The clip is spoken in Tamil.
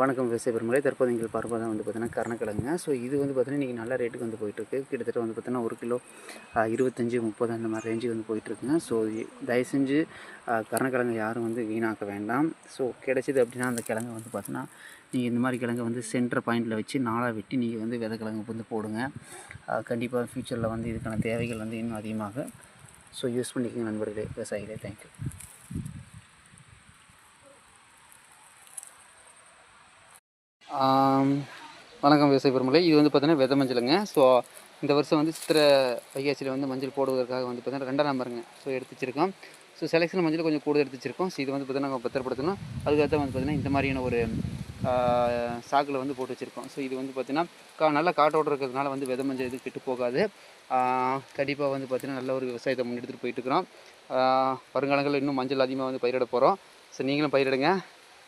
வணக்கம் விவசாய பெருமளை. தற்போது நீங்கள் பார்ப்பது வந்து பார்த்தீங்கன்னா கருணக்கிழங்குங்க. ஸோ இது வந்து பார்த்தீங்கன்னா இன்றைக்கி நல்ல ரேட்டுக்கு வந்து போயிட்டுருக்கு. கிட்டத்தட்ட வந்து பார்த்தீங்கன்னா ஒரு கிலோ இருபத்தஞ்சி முப்பது அந்த மாதிரி ரேஞ்சுக்கு வந்து போயிட்டுருக்குங்க. ஸோ தயவு செஞ்சு கரணக்கிழங்கு யாரும் வந்து வீணாக்க வேண்டாம். ஸோ கிடச்சிது அப்படின்னா அந்த கிழங்கு வந்து பார்த்தீங்கன்னா நீங்கள் இந்த மாதிரி கிழங்கு வந்து சென்டர் பாயிண்டில் வச்சு நாளாக வெட்டி நீங்கள் வந்து விதை கிழங்கு வந்து போடுங்க. கண்டிப்பாக ஃப்யூச்சரில் வந்து இதுக்கான தேவைகள் வந்து இன்னும் அதிகமாக. ஸோ யூஸ் பண்ணிக்கோங்க நண்பர்களே. விவசாயிகளே தேங்க்யூ வணக்கம் விவசாய பெருமலை இது வந்து பார்த்தீங்கன்னா வித மஞ்சளுங்க. ஸோ இந்த வருஷம் வந்து சித்திரை வைகாசியில் வந்து மஞ்சள் போடுவதற்காக வந்து பார்த்தீங்கன்னா ரெண்டாம் நம்பருங்க. ஸோ எடுத்து வச்சிருக்கோம் ஸோ செலெக்ஷன் மஞ்சள் கொஞ்சம் கூட எடுத்து வச்சிருக்கோம் ஸோ இது வந்து பார்த்தீங்கன்னா நாங்கள் பத்திரப்படுத்தணும். அதுக்கடுத்து வந்து பார்த்திங்கன்னா இந்த மாதிரியான ஒரு சாக்கில் வந்து போட்டு வச்சுருக்கோம். ஸோ இது வந்து பார்த்திங்கன்னா கா நல்லா காட்டோட இருக்கிறதுனால வந்து விதை மஞ்சள் இது கெட்டு போகாது. கண்டிப்பாக வந்து பார்த்திங்கன்னா நல்ல ஒரு விவசாயத்தை முன்னெடுத்துட்டு போயிட்டுருக்கிறோம் வருங்காலங்களில் இன்னும் மஞ்சள் அதிகமாக வந்து பயிரிட போகிறோம் ஸோ நீங்களும் பயிரிடுங்க.